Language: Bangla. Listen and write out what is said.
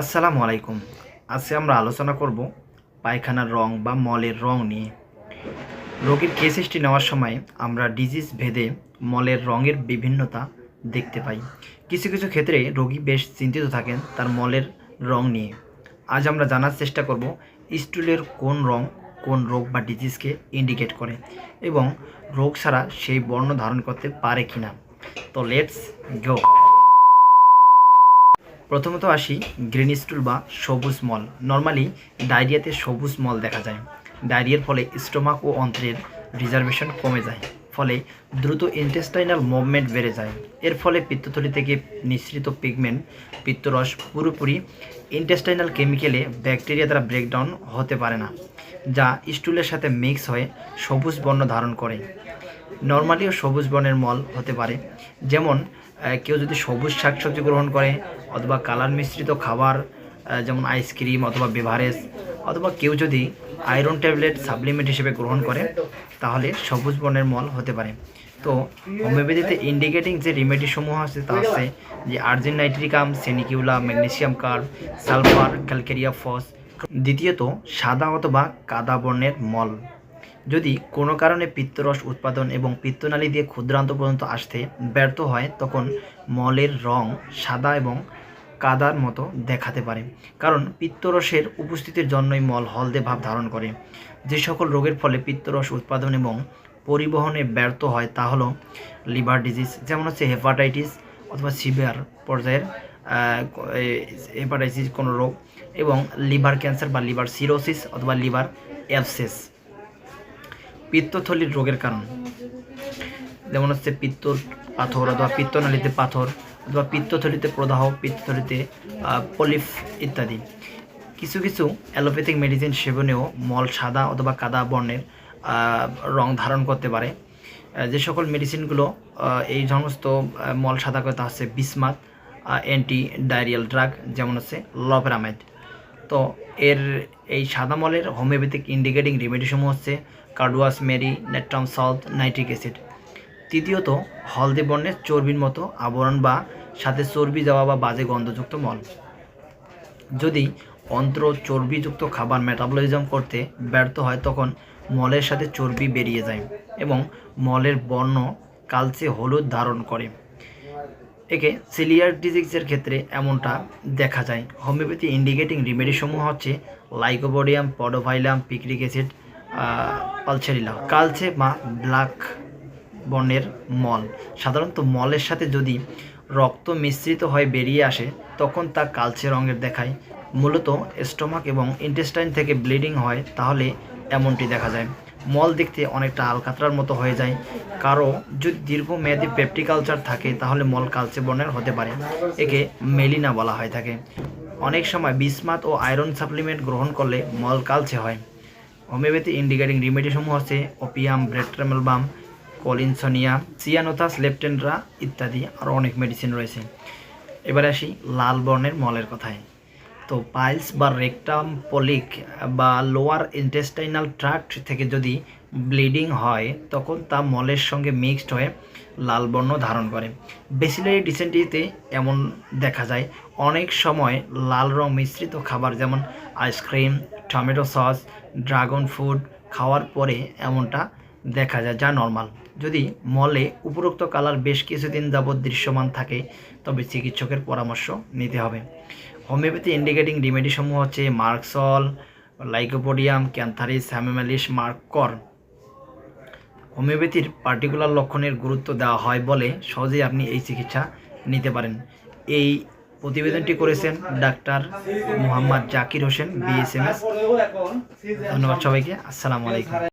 আসসালামু আলাইকুম। আজকে আমরা আলোচনা করব পায়খানার রং বা মলের রং নিয়ে। রোগীর কেস হিস্ট্রি নেওয়ার সময় আমরা ডিজিজ ভেদে মলের রঙের বিভিন্নতা দেখতে পাই। কিছু কিছু ক্ষেত্রে রোগী বেশ চিন্তিত থাকেন তার মলের রং নিয়ে। আজ আমরা জানার চেষ্টা করব স্টুলের কোন রং কোন রোগ বা ডিজিজকে ইন্ডিকেট করে এবং রোগ ছাড়া সেই বর্ণ ধারণ করতে পারে কিনা। তো লেটস গো প্রথমত আসি গ্রিন স্টুল বা সবুজ মল। নর্মালি ডায়রিয়াতে সবুজ মল দেখা যায়। ডায়রিয়ার ফলে স্টোমাক ও অন্ত্রের রিজার্ভেশন কমে যায়। ফলে দ্রুত ইন্টেস্টাইনাল মুভমেন্ট বেড়ে যায়। এর ফলে পিত্তথলি থেকে নিঃসৃত পিগমেন্ট, পিত্তরস পুরোপুরি ইন্টেস্টাইনাল কেমিক্যালে ব্যাকটেরিয়া দ্বারা ব্রেকডাউন হতে পারে না, যা স্টুলের সাথে মিক্স হয়ে সবুজ বর্ণ ধারণ করে। নর্মালিও সবুজ বর্ণের মল হতে পারে। যেমন কেউ যদি সবুজ শাকসবজি গ্রহণ করে, অথবা কালার মিশ্রিত খাবার যেমন আইসক্রিম অথবা বেভারেজ অথবা কেউ যদি আয়রন ট্যাবলেট সাপ্লিমেন্ট হিসেবে গ্রহণ করে, তাহলে সবুজ বর্ণের মল হতে পারে। তো হোমিওপ্যাথিতে ইন্ডিকেটিং যে রেমেডি সমূহ আছে তা আছে, যে argentum nitricum sanicula magnesium carb sulphur calcarea phos দ্বিতীয়ত, সাদা অথবা কাদা বর্ণের মল। যদি কোনো কারণে পিত্তরস উৎপাদন এবং পিত্তনালী দিয়ে ক্ষুদ্রান্ত পর্যন্ত আসতে ব্যর্থ হয়, তখন মলের রং সাদা এবং কাদার মতো দেখাতে পারে। কারণ পিত্তরসের উপস্থিতির জন্যই মল হলদে ভাব ধারণ করে। যে সকল রোগের ফলে পিত্তরস উৎপাদন এবং পরিবহনে ব্যর্থ হয় তা হলো লিভার ডিজিজ, যেমন হচ্ছে হেপাটাইটিস অথবা সিভিয়ার পর্যায়ের হেপাটাইটিস কোনো রোগ এবং লিভার ক্যান্সার বা লিভার সিরোসিস অথবা লিভার অ্যাবসেস। পিত্তথলির রোগের কারণ। যেমন হচ্ছে পিত্ত পাথর অথবা পিত্তনালীতে পাথর অথবা পিত্তথলিতে প্রদাহ, পিত্তথলিতে পলিফ ইত্যাদি। কিছু কিছু অ্যালোপ্যাথিক মেডিসিন সেবনেও মল সাদা অথবা কাদা বর্ণের রং ধারণ করতে পারে। যে সকল মেডিসিনগুলো এই সমস্ত মল সাদা তা হচ্ছে বিসমাত অ্যান্টি ডায়রিয়াল ড্রাগ, যেমন হচ্ছে লপেরামাইড তো এর এই সাদা মলের হোমিওপ্যাথিক ইন্ডিকেটিং রেমেডিসমূহ হচ্ছে carduus, mary natrum salt, nitric acid. তৃতীয়ত, হলদে বর্ণের চর্বির মতো আবরণ বা সাথে চর্বি দেওয়া বা বাজে গন্ধযুক্ত মল। যদি অন্ত্র চর্বিযুক্ত খাবার মেটাবলিজম করতে ব্যর্থ হয়, তখন মলের সাথে চর্বি বেরিয়ে যায় এবং মলের বর্ণ কালচে হলুদ ধারণ করে। একে সিলিয়ার ডিজিজের ক্ষেত্রে এমনটা দেখা যায়। হোমিওপ্যাথি ইন্ডিকেটিং রিমেডিসমূহ হচ্ছে lycopodium podophyllum picric acid pulsatilla কালচে বা ব্ল্যাক বর্ণের মল। সাধারণত মলের সাথে যদি রক্ত মিশ্রিত হয়ে বেরিয়ে আসে, তখন তা কালচে রঙের দেখায়। মূলত স্টোমাক এবং ইন্টেস্টাইন থেকে ব্লিডিং হয়, তাহলে এমনটি দেখা যায়। মল দেখতে অনেকটা আলকাতরার মতো হয়ে যায়। কারও যদি দীর্ঘমেয়াদী পেপটিকালচার থাকে, তাহলে মল কালচে বর্ণের হতে পারে। একে মেলিনা বলা হয়ে থাকে। অনেক সময় বিসমাত ও আয়রন সাপ্লিমেন্ট গ্রহণ করলে মল কালচে হয়। হোমিওপ্যাথি ইন্ডিকেটিং রিমেডিসমূহ হচ্ছে ওপিয়াম ব্রেট্রামেলবাম কলিনসোনিয়া, সিয়ানোথাস, লেপটেন্ড্রা ইত্যাদি, আরও অনেক মেডিসিন রয়েছে। এবারে আসি লাল বর্ণের মলের কথায়। তো পাইলস বা রেকটাম পলিক বা লোয়ার ইন্টেস্টাইনাল ট্রাক্ট থেকে যদি ব্লিডিং হয়, তখন তা মলের সঙ্গে মিক্সড হয়ে লাল বর্ণ ধারণ করে। বেসিলারি ডিসেন্ট্রিতে এমন দেখা যায়, অনেক সময় লাল রং মিশ্রিত খাবার যেমন ice cream tomato sauce dragon food খাওয়ার পরে এমনটা দেখা যায় যা নর্মাল যদি মলে উপরোক্ত কালার বেশ কিছুদিন যাবৎ দৃশ্যমান থাকে, তবে চিকিৎসকের পরামর্শ নিতে হবে। হোমিওপ্যাথি ইন্ডিকেটিং রিমেডিসমূহ হচ্ছে merc sol, lycopodium, cantharis hamamelis merc cor. হোমিওপ্যাথির particular লক্ষণের গুরুত্ব দেওয়া হয় বলে সহজেই আপনি এই চিকিৎসা নিতে পারেন। এই প্রতিবেদনটি করেছেন ডাক্তার মোহাম্মদ জাকির হোসেন, বিএসএমএস। ধন্যবাদ সবাইকে। আসসালামু আলাইকুম।